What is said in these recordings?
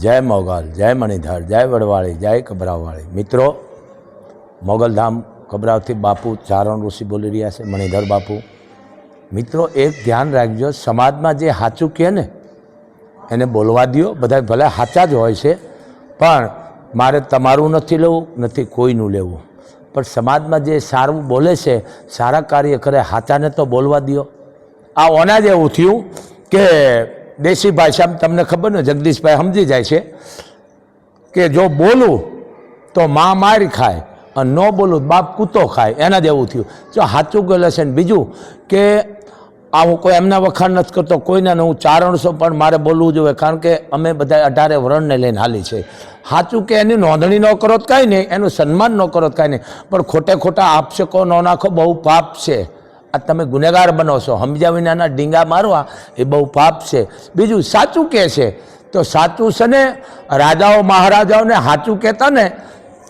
જય મોગલ, જય મણિધર, જય વડવાળી, જય કબરાવાળી. મિત્રો, મોગલધામ કબરાવથી બાપુ ચારણ ઋષિ બોલી રહ્યા છે, મણિધર બાપુ. મિત્રો, એક ધ્યાન રાખજો, સમાજમાં જે સાચું કહે ને, એને બોલવા દ્યો. બધા ભલે સાચા જ હોય છે, પણ મારે તમારું નથી લેવું, નથી કોઈનું લેવું. પણ સમાજમાં જે સારું બોલે છે, સારા કાર્ય કરે સાચાને તો બોલવા દ્યો. આ ઓના જેવું થયું કે દેશી ભાષામાં તમને ખબર ને, જગદીશભાઈ સમજી જાય છે કે જો બોલું તો માં મારી ખાય અને ન બોલું બાપ કૂતો ખાય, એના જેવું થયું. જો સાચું ગયેલું છે ને બીજું કે આ હું કોઈ એમના વખાણ નથી કરતો, કોઈને હું ચારણસો પણ મારે બોલવું જોઈએ, કારણ કે અમે બધા અઢારે વરણને લઈને હાલી છે. સાચું કે એની નોંધણી ન કરો તો કાંઈ નહીં, એનું સન્માન ન કરો તો કાંઈ નહીં, પણ ખોટે ખોટા આપશકો ન નાખો, બહુ પાપ છે. આ તમે ગુનેગાર બનો છો. સમજ્યા વિનાના ડીંગા મારવા એ બહુ પાપ છે. બીજું સાચું કહે છે? તો સાચું છે ને, રાજાઓ મહારાજાઓને સાચું કહેતા ને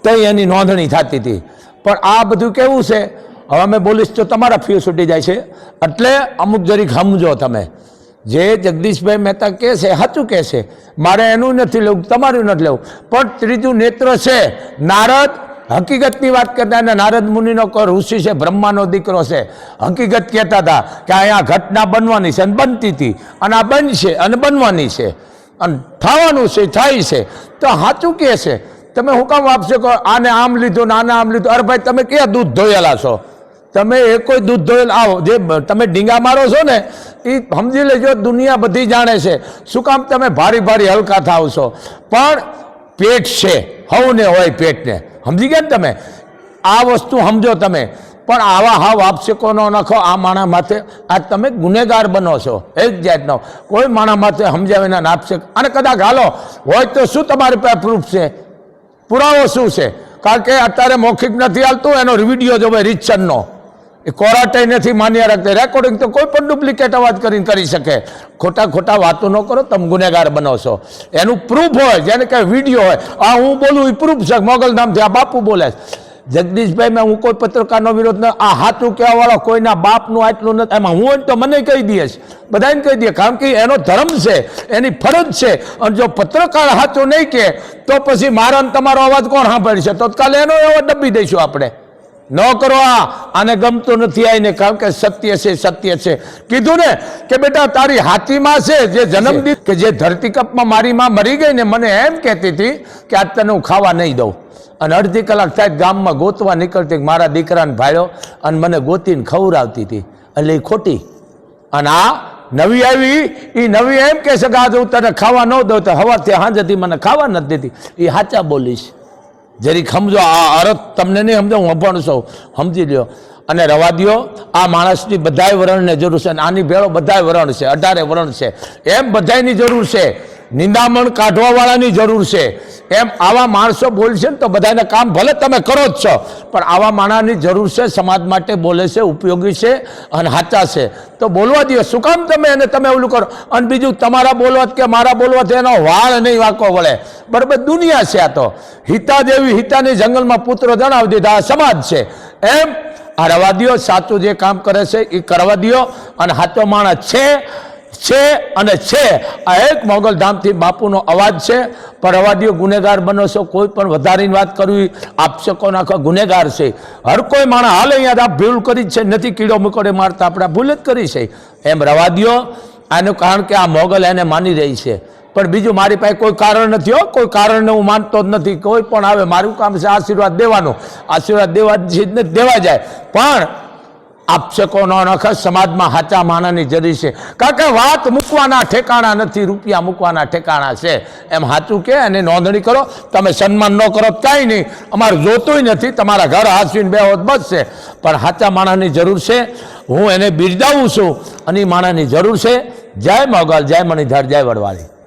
તો એની નોંધણી થતી હતી. પણ આ બધું કેવું છે? હવે અમે બોલીશ તો તમારા ફ્યુ છૂટી જાય છે. એટલે અમુક જરીક સમજો તમે. જે જગદીશભાઈ મહેતા કહે છે, સાચું કહે છે? મારે એનું નથી લેવું, તમારું નથી લેવું. પણ ત્રીજું નેત્ર છે, નારદ હકીકતની વાત કરતા અને નારદ મુનિનો કો ઋષિ છે, બ્રહ્માનો દીકરો છે. હકીકત કહેતા હતા કે અહીંયા ઘટના બનવાની છે અને બનતી હતી. અને આ બનશે અને બનવાની છે. અને થવાનું છે, થાય છે. તો સાચું કહે છે. તમે હું કામ આપશો કહો આને આમ લીધું ને આને આમ લીધું. અરે ભાઈ, તમે ક્યાં દૂધ ધોયેલા છો? તમે એ કોઈ દૂધ ધોયેલ આવો, જે તમે ડીંગા મારો છો ને એ સમજી લેજો દુનિયા બધી જાણે છે. શું કામ તમે ભારી ભારી હલકા થાવ છો? પણ પેટ છે. હવને હોય પેટને. સમજી ગયા ને તમે? આ વસ્તુ સમજો તમે. પણ આવા હાવ આપશે કોનો નખો, આ માણા માથે, આ તમે ગુનેગાર બનો છો. એક જાતનો. કોઈ માણા માથે સમજાવીને આપશે. અને કદાચ હાલો, હોય તો શું તમારી પાસે પ્રૂફ છે? પુરાવો શું છે? કારણ કે અત્યારે મૌખિક નથી હાલતું, એનો વીડિયો જોવે રીચનનો એ કોરાટે નથી માન્ય રાખતી. રેકોર્ડિંગ તો કોઈ પણ ડુપ્લિકેટ અવાજ કરીને કરી શકે. ખોટા ખોટા વાતો ન કરો, તમે ગુનેગાર બનાવશો એનું પ્રૂફ હોય, જેને કે વીડિયો હોય, આ હું બોલું એ પ્રૂફ છે, મોગલ નામથી આ બાપુ બોલે જગદીશભાઈ, મેં હું કોઈ પત્રકારનો વિરોધ ન, આ હાથું કહેવાવાળો કોઈના બાપનું આટલું નથી, એમાં હું તો મને કહી દઈશ બધાને કહી દઈએ કારણ કે એનો ધર્મ છે, એની ફરજ છે. અને જો પત્રકાર હાથું નહીં કહે, તો પછી મારો તમારો અવાજ કોણ સાંભળશે? તો કાલે એનો અવાજ દબી દઈશું આપણે. ન કરો આ. આને ગમતું નથી આવીને કારણ કે સત્ય છે સત્ય છે. કીધું ને કે બેટા તારી હાથીમાં છે જે જન્મ કે જે ધરતી કપમાં મારી માં મરી ગઈ ને મને એમ કહેતી હતી કે આજ તને હું ખાવા નહીં દઉં. અને અડધી કલાક થાય ગામમાં ગોતવા નીકળતી મારા દીકરાને ભાળ્યો અને મને ગોતીને ખવડાવતી હતી. એટલે એ ખોટી. અને આ નવી આવી. એ નવી એમ કહે છે કે આજે હું તને ખાવા ન દઉં તો હવાથી હાંજથી મને ખાવા નથી દેતી. એ સાચા બોલીશ. જરીક સમજો, આ અર્થ તમને નહીં સમજો હું અભણ છું. સમજી લ્યો. અને રવા દ્યો, આ માણસની બધાય વરણને જરૂર છે અને આની ભેળો બધાય વરણ છે, અઢારે વરણ છે. એમ બધાયની જરૂર છે. નિંદામણ કાઢવાવાળાની જરૂર છે. એમ આવા માણસો બોલશે ને તો બધાને કામ ભલે તમે કરો જ છો, પણ આવા માણસની જરૂર છે, સમાજ માટે બોલે છે, ઉપયોગી છે અને સાચા છે. તો બોલવા દો, શું કામ તમે એને તમે ઓલું કરો? અને બીજું, તમારા બોલવા કે મારા બોલવાથી એનો વાળ નહીં વાંકો વળે. બરાબર, દુનિયા છે આ તો. હિતા દેવી હિતાની જંગલમાં પુત્ર જણાવી દીધા, આ સમાજ છે. એમ, આ રવા દ્યો સાચું જે કામ કરે છે એ કરવા દ્યો અને સાચો માણસ છે છે અને છે. આ એક મોગલધામથી બાપુનો અવાજ છે. પણ અવાદીઓ ગુનેગાર બનો છો. કોઈ પણ વધારીની વાત કરવી આપશકો નાખો ગુનેગાર છે. હર કોઈ માણસ હાલ અહીંયા આ ભૂલ કરી છે. નથી કીડો મકોડે મારતા. આપણે ભૂલ જ કરી છે. એમ રવા દો આનું કારણ કે આ મોગલ એને માની રહી છે. પણ બીજું મારી પાસે કોઈ કારણ નથી હો. કોઈ કારણને હું માનતો જ નથી. કોઈ પણ આવે, મારું કામ છે આશીર્વાદ દેવાનો. આશીર્વાદ દેવા જ દેવા જાય પણ આપશકો ન સમાજમાં હાચા માનાની જરૂર છે. કારણ કે વાત મૂકવાના ઠેકાણા નથી, રૂપિયા મૂકવાના ઠેકાણા છે. એમ સાચું કે અને નોંધણી કરો, તમે સન્માન ન કરો, કાંઈ નહીં. અમારે જોતુંય નથી, તમારા ઘર હાંસવીને બે હોત બચશે પણ હાચા માણસની જરૂર છે. હું એને બિરદાવું છું અને એ માણસની જરૂર છે. જય મોગલ, જય મણિધર, જય વડવાળી.